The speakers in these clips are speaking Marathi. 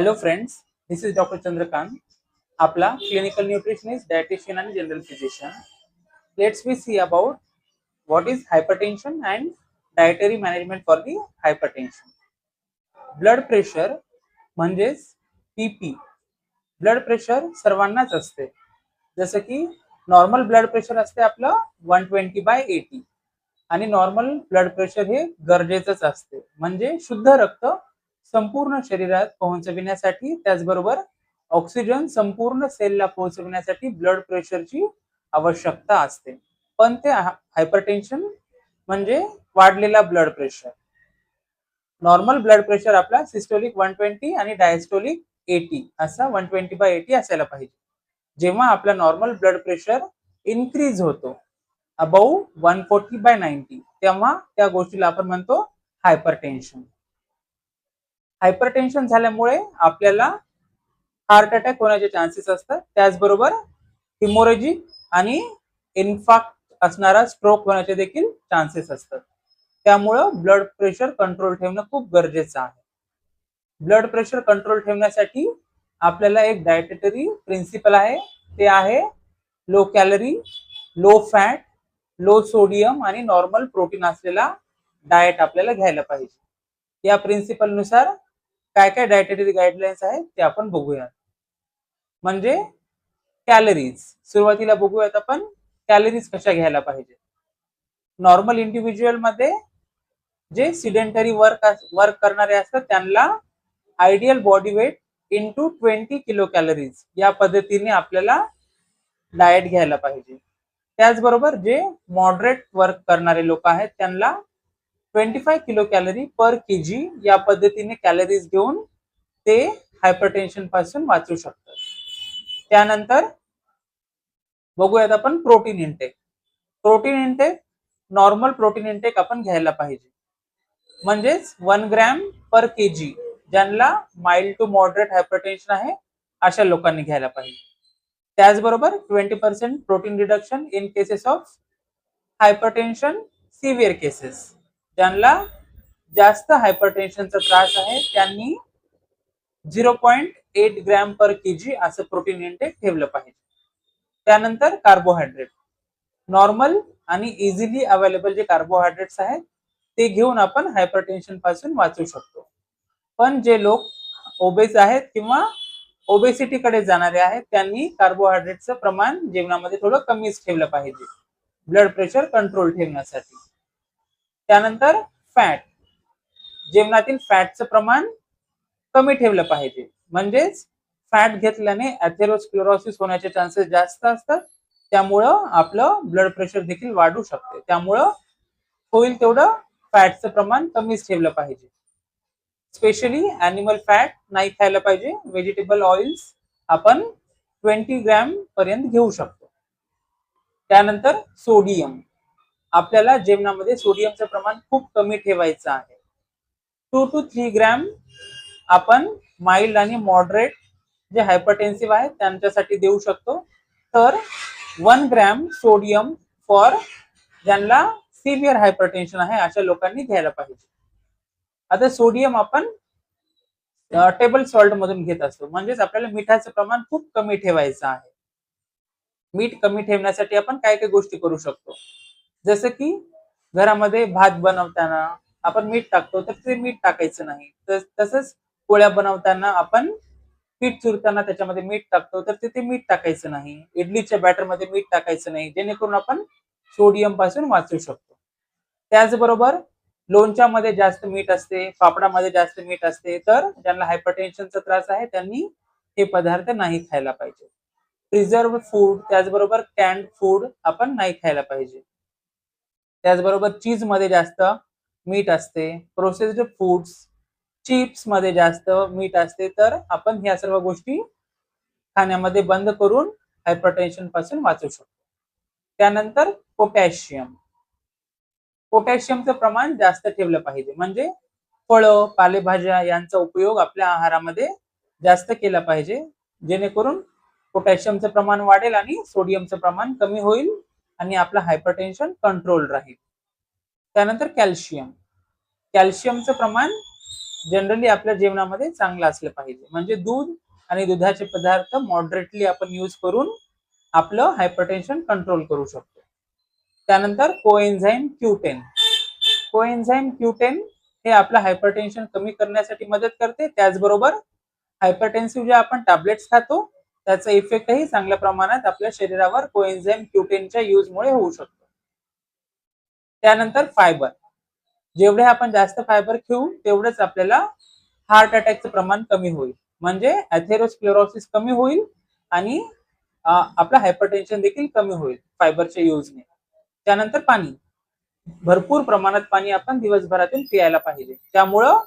Hello friends this is doctor Chandrakant आपला क्लिनिकल न्यूट्रिशनिस्ट डायटिशियन आणि general physician let's we see about what is hypertension and dietary management for the hypertension blood pressure म्हणजेच पीपी ब्लड प्रेशर सर्वांनाच असते. जसं की नॉर्मल ब्लड प्रेशर असते आपलं वन ट्वेंटी बाय एटी आणि नॉर्मल ब्लड प्रेशर हे गरजेचंच असते. म्हणजे शुद्ध रक्त संपूर्ण शरीरात पोहोचविण्यासाठी त्याचबरोबर ऑक्सिजन संपूर्ण सेलला पोहोचविण्यासाठी ब्लड प्रेशरची आवश्यकता असते. पण ते हायपरटेन्शन म्हणजे वाढलेला blood pressure normal blood pressure आपला सिस्टोलिक वन ट्वेंटी आणि डायस्टोलिक एटी असा वन ट्वेंटी बाय एटी असायला पाहिजे. जेव्हा आपला नॉर्मल ब्लड प्रेशर इन्क्रीज होतो above one forty by ninety तेव्हा त्या गोष्टीला आपण म्हणतो हायपरटेन्शन हायपरटेन्शन झाल्यामुळे आपल्याला हार्ट अटॅक होण्याचे चान्सेस असतात. त्याचबरोबर हिमोरेजिक आणि इन्फाक्ट असणारा स्ट्रोक होण्याचे देखील चान्सेस असतात. त्यामुळं ब्लड प्रेशर कंट्रोल ठेवणं खूप गरजेचं आहे. ब्लड प्रेशर कंट्रोल ठेवण्यासाठी आपल्याला एक डायटेटरी प्रिन्सिपल आहे. ते आहे low calorie low fat low sodium आणि नॉर्मल प्रोटीन असलेला डाएट आपल्याला घ्यायला पाहिजे. या प्रिन्सिपलनुसार काय काय डायटेटरी गाईडलाईन्स आहेत ते आपण बघूयात म्हणजे कॅलरीज सुरुवातीला बघूयात आपण कॅलरीज कशा घ्यायला पाहिजे. नॉर्मल इंडिव्हिज्युअलमध्ये जे सिडेंटरी वर्क वर्क करणारे असतात त्यांना ideal body weight into twenty kilo calories या पद्धतीने आपल्याला डाएट घ्यायला पाहिजे. त्याचबरोबर जे मॉडरेट वर्क करणारे लोक आहेत त्यांना twenty five kilo calorie per K G या पद्धतीने कॅलरीज घेऊन ते हायपरटेन्शनपासून वाचू शकतात. त्यानंतर बघूयात आपण protein intake protein intake normal protein intake आपण घ्यायला पाहिजे. म्हणजेच वन ग्रॅम पर के जी ज्यांना माइल्ड टू मॉडरेट हायपरटेन्शन आहे अशा लोकांनी घ्यायला पाहिजे. त्याचबरोबर twenty percent protein reduction in cases of hypertension severe cases ज्यांना जास्त हायपरटेन्शनचा त्रास आहे त्यांनी zero point eight gram per K G असं प्रोटीन इंटेक ठेवलं पाहिजे. त्यानंतर कार्बोहायड्रेट नॉर्मल आणि इझिली अवेलेबल जे कार्बोहायड्रेट्स आहेत ते घेऊन आपण हायपरटेन्शनपासून वाचू शकतो. पण जे लोक ओबेस आहेत किंवा ओबेसिटीकडे जाणारे आहेत त्यांनी कार्बोहायड्रेटचं प्रमाण जेवणामध्ये थोडं कमीच ठेवलं पाहिजे. ब्लड प्रेशर कंट्रोल ठेवण्यासाठी. त्यानंतर फॅट. जेवणातील फॅटचं प्रमाण कमी ठेवलं पाहिजे. म्हणजेच फॅट घेतल्याने अथेरोस्क्लेरोसिस होण्याचे चान्सेस जास्त असतात. त्यामुळं आपलं ब्लड प्रेशर देखील वाढू शकते. त्यामुळं होईल तेवढं फॅटचं प्रमाण कमीच ठेवलं पाहिजे. स्पेशली अॅनिमल फॅट नाही खायला पाहिजे. व्हेजिटेबल ऑइल्स आपण ट्वेंटी ग्रॅम पर्यंत घेऊ शकतो. त्यानंतर सोडियम. आपल्याला जेवणामध्ये सोडियमचं प्रमाण खूप कमी ठेवायचं आहे. टू टू थ्री ग्रॅम आपण माइल्ड आणि मॉडरेट जे हायपरटेन्सिव्ह आहे त्यांच्यासाठी देऊ शकतो. तर वन ग्रॅम सोडियम फॉर ज्यांना सिव्हिअर हायपरटेन्शन आहे अशा लोकांनी घ्यायला पाहिजे. आता सोडियम आपण टेबल सॉल्ट मधून घेत असतो. म्हणजेच आपल्याला मिठाचं प्रमाण खूप कमी ठेवायचं आहे. मीठ कमी ठेवण्यासाठी आपण काय काय गोष्टी करू शकतो? जसं की घरामध्ये भात बनवताना आपण मीठ टाकतो तर ते मीठ टाकायचं नाही. तसंच पोळ्या बनवताना आपण पीठ चुरताना त्याच्यामध्ये मीठ टाकतो तर तिथे मीठ टाकायचं नाही. इडलीच्या बॅटरमध्ये मीठ टाकायचं नाही जेणेकरून आपण सोडियमपासून वाचू शकतो. त्याचबरोबर लोणच्यामध्ये जास्त मीठ असते पापडामध्ये जास्त मीठ असते तर ज्यांना हायपरटेन्शनचा त्रास आहे त्यांनी हे पदार्थ नाही खायला पाहिजे. प्रिझर्व फूड त्याचबरोबर कॅन्ड फूड आपण नाही खायला पाहिजे. त्याचबरोबर चीजमध्ये जास्त मीठ असते. प्रोसेस्ड फूड्स चिप्समध्ये जास्त मीठ असते. तर आपण ह्या सर्व गोष्टी खाण्यामध्ये बंद करून हायपरटेन्शनपासून वाचू शकतो. त्यानंतर पोटॅशियम पोटॅशियमचं प्रमाण जास्त ठेवलं पाहिजे. म्हणजे फळं पालेभाज्या यांचा उपयोग आपल्या आहारामध्ये जास्त केला पाहिजे. जेणेकरून पोटॅशियमचं प्रमाण वाढेल आणि सोडियमचं प्रमाण कमी होईल. आणि आपलं हायपरटेन्शन कंट्रोल राहील. त्यानंतर कॅल्शियम कॅल्शियमचं प्रमाण जनरली आपल्या जेवणामध्ये चांगलं असलं पाहिजे. म्हणजे दूध आणि दुधाचे पदार्थ मॉडरेटली आपण यूज करून आपलं हायपरटेन्शन कंट्रोल करू शकतो. त्यानंतर कोएन्झाईम क्यूटेन कोएन्झाईम क्यूटेन हे आपलं हायपरटेन्शन कमी करण्यासाठी मदत करते. त्याचबरोबर हायपरटेन्सिव्ह जे आपण टॅबलेट्स खातो त्याचा इफेक्टही चांगल्या प्रमाणात आपल्या शरीरावर कोएन्झाईम क्युटेनच्या युजमुळे होऊ शकतो. त्यानंतर फायबर जेवढे आपण जास्त फायबर घेऊ तेवढंच आपल्याला हार्ट अटॅकचं प्रमाण कमी होईल. म्हणजे अथेरोस्क्लेरोसिस कमी होईल आणि आपलं हायपरटेन्शन देखील कमी होईल फायबरच्या युजने त्यानंतर पाणी. भरपूर प्रमाणात पाणी आपण दिवसभरातून पियायला पाहिजे. त्यामुळं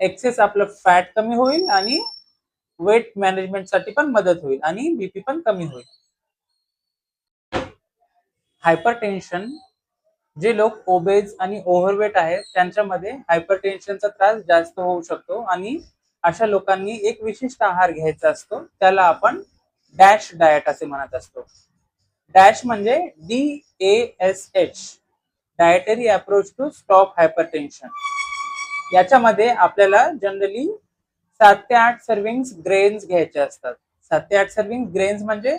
एक्सेस आपलं फॅट कमी होईल आणि वेट मॅनेजमेंटसाठी पण मदत होईल आणि बीपी पण कमी होईल. हायपरटेन्शन जे लोक ओबेज आणि ओव्हरवेट आहेत त्यांच्यामध्ये हायपरटेन्शनचा त्रास जास्त होऊ शकतो आणि अशा लोकांनी एक विशिष्ट आहार घ्यायचा असतो त्याला आपण डॅश डाएट असे म्हणत असतो. डॅश म्हणजे D A S H dietary approach to stop hypertension याच्यामध्ये आपल्याला जनरली सात ते आठ सर्विंग्स ग्रेन्स घ्यायचे असतात. सात ते आठ सर्विंग ग्रेन्स म्हणजे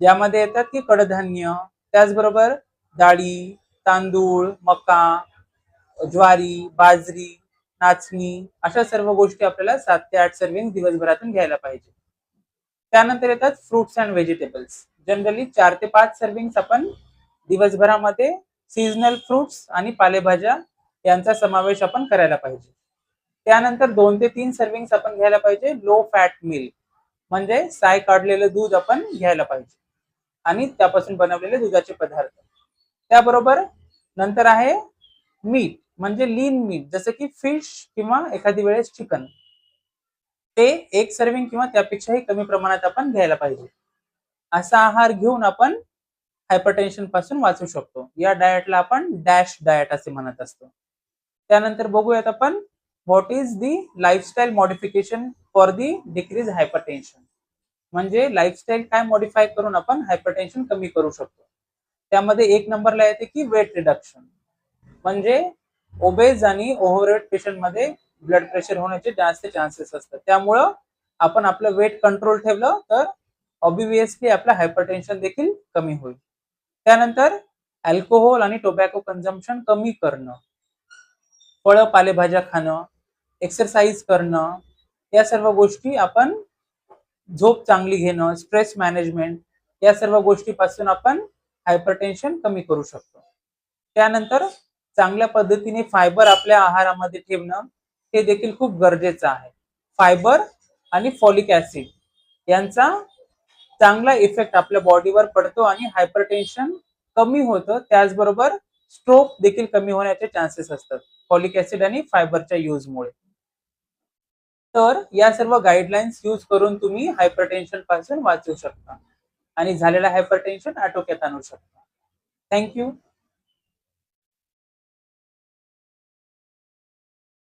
ज्यामध्ये येतात की कडधान्य त्याचबरोबर डाळी तांदूळ मका ज्वारी बाजरी नाचणी अशा सर्व गोष्टी आपल्याला सात ते आठ सर्विंग दिवसभरातून घ्यायला पाहिजे. त्यानंतर येतात फ्रुट्स अँड व्हेजिटेबल्स जनरली चार ते पाच सर्विंग्स आपण दिवसभरामध्ये सीजनल फ्रुट्स आणि पालेभाज्या यांचा समावेश आपण करायला पाहिजे. त्यानंतर दोन ते तीन सर्विंग्स आपण घ्यायला पाहिजे. लो फॅट मिल्क म्हणजे साय काढलेलं दूध आपण घ्यायला पाहिजे. आणि त्यापासून बनवलेले दुधाचे पदार्थ. त्याबरोबर नंतर आहे मीठ म्हणजे लीन मीठ जसं की फिश किंवा एखादी वेळेस चिकन ते एक सर्विंग किंवा त्यापेक्षाही कमी प्रमाणात आपण घ्यायला पाहिजे. असा आहार घेऊन आपण हायपरटेन्शनपासून वाचू शकतो. या डाएटला आपण डॅश डाएट असे म्हणत असतो. त्यानंतर बघूयात आपण what is the lifestyle modification for the decrease hypertension म्हणजे लाईफस्टाईल काय मॉडिफाय करून आपण हायपरटेन्शन कमी करू शकतो. त्यामध्ये एक नंबरला येते की वेट रिडक्शन म्हणजे ओबेज आणि ओव्हरवेट पेशंटमध्ये ब्लड प्रेशर होण्याचे जास्त चान्सेस असतात. त्यामुळं आपण आपलं वेट कंट्रोल ठेवलं तर ऑबिव्हियसली आपलं हायपरटेन्शन देखील कमी होईल. त्यानंतर अल्कोहोल आणि टोबॅको कन्झम्पन कमी करणं. फळं पालेभाज्या खाणं एक्सरसाइज करणं या सर्व गोष्टी आपण झोप चांगली घेणं स्ट्रेस मॅनेजमेंट या सर्व गोष्टीपासून आपण हायपरटेन्शन कमी करू शकतो. त्यानंतर चांगल्या पद्धतीने फायबर आपल्या आहारामध्ये ठेवणं हे देखील खूप गरजेचं आहे. फायबर आणि फॉलिक ऍसिड यांचा चांगला इफेक्ट आपल्या बॉडीवर पडतो आणि हायपरटेन्शन कमी होतं. त्याचबरोबर स्ट्रोक देखील कमी होण्याचे चान्सेस असतात फॉलिक ऍसिड आणि फायबरच्या युजमुळे तर या सर्व गाईडलाईन्स यूज करून तुम्ही हायपरटेन्शनपासून वाचू शकता. आणि झालेला हायपरटेन्शन आटोक्यात आणू शकता. थँक्यू